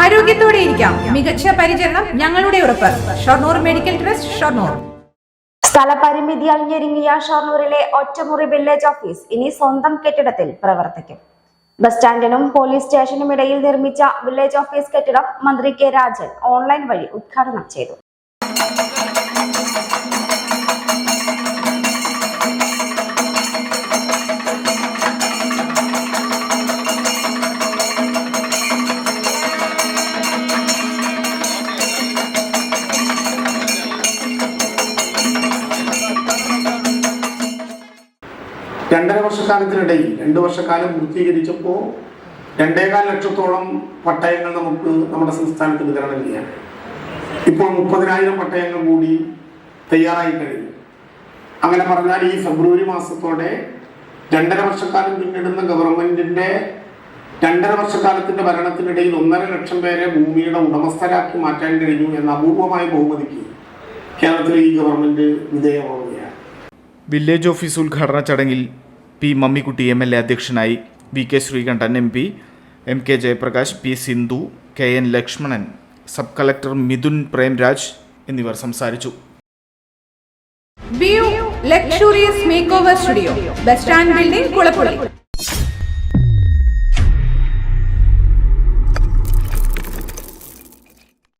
ആരോഗ്യത്തോടെ ഇരിക്കാം. മികച്ച പരിചരണം ഞങ്ങളുടെ ഉറപ്പ്. Shoranur medical trust Shoranur. സ്ഥലപരിമിതി അഴിഞ്ഞൊരുങ്ങിയ ഷൊർണൂരിലെ ഒറ്റമുറി വില്ലേജ് ഓഫീസ് ഇനി സ്വന്തം കെട്ടിടത്തിൽ പ്രവർത്തിക്കും. ബസ് സ്റ്റാൻഡിനും പോലീസ് സ്റ്റേഷനും ഇടയിൽ നിർമ്മിച്ച വില്ലേജ് ഓഫീസ് കെട്ടിടം മന്ത്രി കെ രാജൻ ഓൺലൈൻ വഴി ഉദ്ഘാടനം ചെയ്തു. രണ്ടര വർഷക്കാലത്തിനിടയിൽ രണ്ട് വർഷക്കാലം പൂർത്തീകരിച്ചപ്പോൾ രണ്ടേകാൽ ലക്ഷത്തോളം പട്ടയങ്ങൾ നമുക്ക് നമ്മുടെ സംസ്ഥാനത്ത് വിതരണം ചെയ്യാം ഇപ്പോൾ മുപ്പതിനായിരം പട്ടയങ്ങൾ കൂടി തയ്യാറായി കഴിഞ്ഞു. അങ്ങനെ പറഞ്ഞാൽ ഈ ഫെബ്രുവരി മാസത്തോടെ രണ്ടര വർഷക്കാലം പിന്നിടുന്ന ഗവൺമെന്റിന്റെ രണ്ടര വർഷക്കാലത്തിന്റെ ഭരണത്തിനിടയിൽ ഒന്നര ലക്ഷം പേരെ ഭൂമിയുടെ ഉടമസ്ഥരാക്കി മാറ്റാൻ കഴിഞ്ഞു എന്ന അപൂർവമായ ബഹുമതിക്ക് കേരളത്തിലെ ഈ ഗവൺമെന്റ് വിധേയമാവുകയാണ്. വില്ലേജ് ഓഫീസ് ഉദ്ഘാടന ചടങ്ങിൽ P Mammikutty M L A അധ്യക്ഷനായി V K Sreekandan M P M K Jayaprakash P Sindhu K N Lakshmanan sub collector Mithun Premraj എന്നിവർ സംസാരിച്ചു. Bus stand building